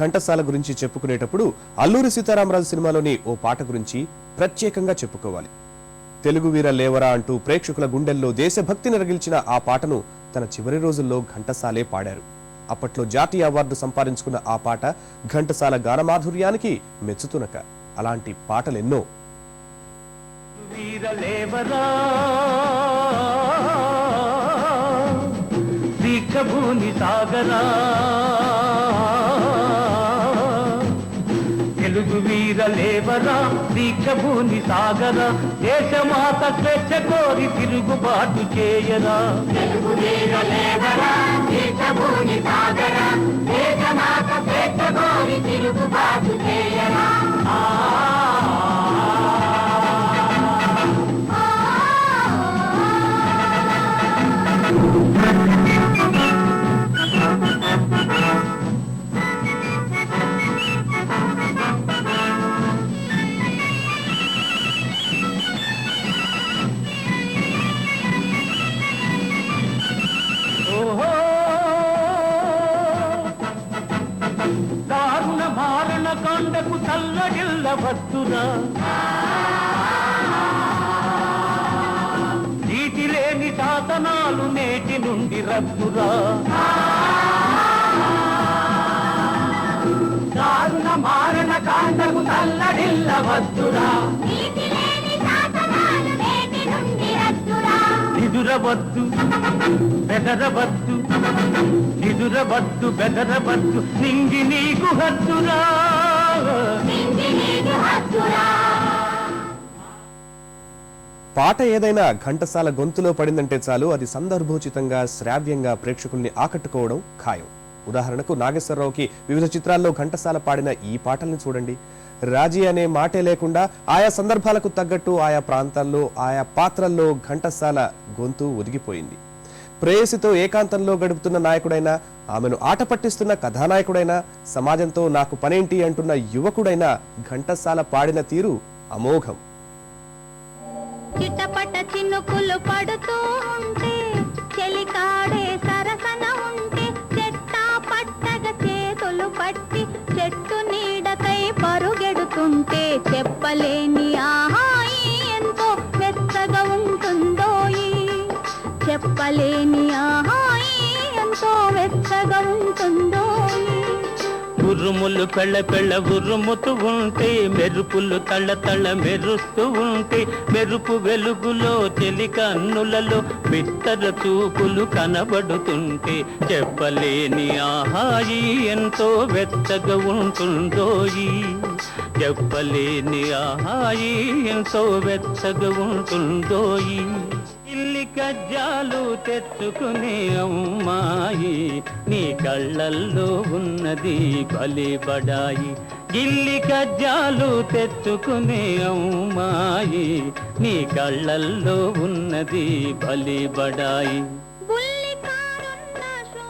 ఘంటసాల గురించి చెప్పుకునేటప్పుడు అల్లూరి సీతారామరాజు సినిమాలోని ఓ పాట గురించి ప్రత్యేకంగా చెప్పుకోవాలి. తెలుగు వీర లేవరా అంటూ ప్రేక్షకుల గుండెల్లో దేశభక్తిని రగిల్చిన ఆ పాటను తన చివరి రోజుల్లో ఘంటసాలే పాడారు. అప్పట్లో జాతీయ అవార్డు సంపాదించుకున్న ఆ పాట ఘంటసాల గానమాధుర్యానికి మెచ్చుతునక అలాంటి పాటలెన్నో. వీరలేవరా వీరలేవరా దీక్షభూని సాగరా? దేశమాత స్వేచ్ఛ కోరి తిరుగుబాటు చేయరా? ఓహో కాండకు తల్లడిల్ల వద్దురా నీటి లేని శాసనాలు నేటి నుండి రద్దురా. దారుణ మారణ కాండకు తల్లడిల్ల వద్దురా నిదురవద్దు బెదరవద్దు. నిదురవద్దు బెదరవద్దు. నింగి నీకు హద్దురా పాట ఏదైనా ఘంటసాల గొంతులో పడిందంటే చాలు అది సందర్భోచితంగా శ్రావ్యంగా ప్రేక్షకుల్ని ఆకట్టుకోవడం ఖాయం. ఉదాహరణకు నాగేశ్వరరావుకి వివిధ చిత్రాల్లో ఘంటసాల పాడిన ఈ పాటల్ని చూడండి. రాజీ అనే మాటే లేకుండా ఆయా సందర్భాలకు తగ్గట్టు ఆయా ప్రాంతాల్లో ఆయా పాత్రల్లో ఘంటసాల గొంతు ఒదిగిపోయింది. ప్రేయసితో ఏకాంతంలో గడుపుతున్న నాయకుడైనా ఆమెను ఆట పట్టిస్తున్న కథానాయకుడైనా సమాజంతో నాకు పనేంటి అంటున్న యువకుడైనా ఘంటసాల పాడిన తీరు అమోఘం. చిటపట చినుకులు పడుతూ ఉంటే చెలికాడే సరసన ఉంటే చెట్టా పట్టగ చేతులు పట్టి చెట్టు నీడకై పరుగెడుతుంటే చెప్పలేని చెప్పలేని ఆహాయి ఎంతో వెచ్చగా ఉంటుందో ఉరుములు పెళ్ళ పెళ్ళ ఉరుముతూ ఉంటే మెరుపులు తళ్ళ తళ్ళ మెరుస్తూ ఉంటే మెరుపు వెలుగులో చెలి కన్నులలో బిత్తర చూపులు కనబడుతుంటే చెప్పలేని ఆహాయి ఎంతో వెచ్చగా ఉంటుందోయి చెప్పలేని ఆహాయి ఎంతో వెచ్చగా ఉంటుందోయి కజ్జాలు తెచ్చుకునే అమ్మాయి నీ కళ్ళల్లో ఉన్నది బలి బడాయి గిల్లి కజ్జాలు తెచ్చుకునే అమ్మాయి నీ కళ్ళల్లో ఉన్నది బలి బడాయి బుల్లి కారున్న షో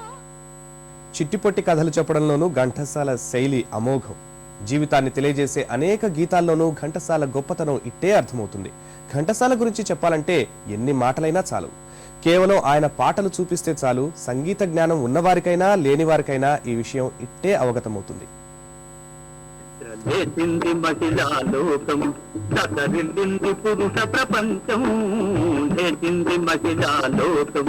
చిట్టిపొట్టి కథలు చెప్పడంలోనూ ఘంటసాల శైలి అమోఘం. జీవితాన్ని తెలియజేసే అనేక గీతాల్లోనూ ఘంటసాల గొప్పతనం ఇట్టే అర్థమవుతుంది. ఘంటసాల గురించి చెప్పాలంటే ఎన్ని మాటలైనా చాలు. కేవలం ఆయన పాటలు చూపిస్తే చాలు సంగీత జ్ఞానం ఉన్నవారికైనా లేనివారికైనా ఈ విషయం ఇట్టే అవగతమవుతుంది. లేచింది మహిళా లోకం దసరిల్లింది పురుష ప్రపంచం. లేచింది మహిళా లోకం.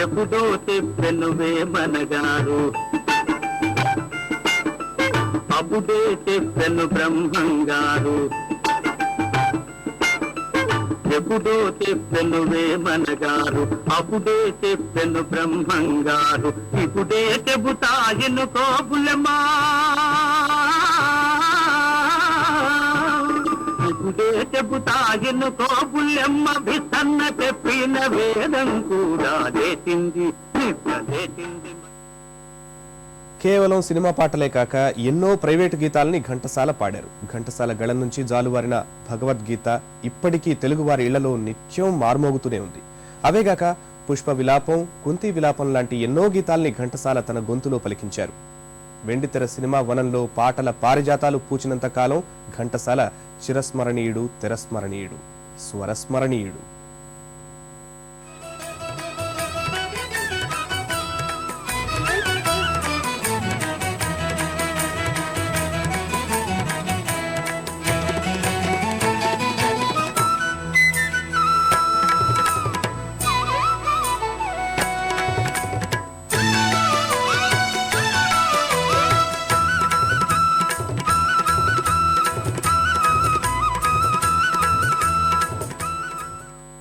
ఎప్పుడో చెప్పెను వేమనగారు అప్పుడే చెప్పెను బ్రహ్మంగారు. ఎప్పుడో చెప్పెను వేమనగారు అప్పుడే చెప్పెను బ్రహ్మంగారు. ఇప్పుడే చెబుతాయను కోపులమా ఇప్పుడే చెబుతాయను కోపులమ్మ విసన్న చెప్పిన వేదం కూడా లేచింది లేచింది. కేవలం సినిమా పాటలే కాక ఎన్నో ప్రైవేటు గీతాలని ఘంటసాల పాడారు. ఘంటసాల గళం నుంచి జాలువారిన భగవద్గీత ఇప్పటికీ తెలుగువారి ఇళ్ళలో నిత్యం మార్మోగుతూనే ఉంది. అవేగాక పుష్ప విలాపం కుంతి విలాపం లాంటి ఎన్నో గీతాల్ని ఘంటసాల తన గొంతులో పలికించారు. వెండితెర సినిమా వనంలో పాటల పారిజాతాలు పూచినంత కాలం ఘంటసాల చిరస్మరణీయుడు తెరస్మరణీయుడు స్వరస్మరణీయుడు.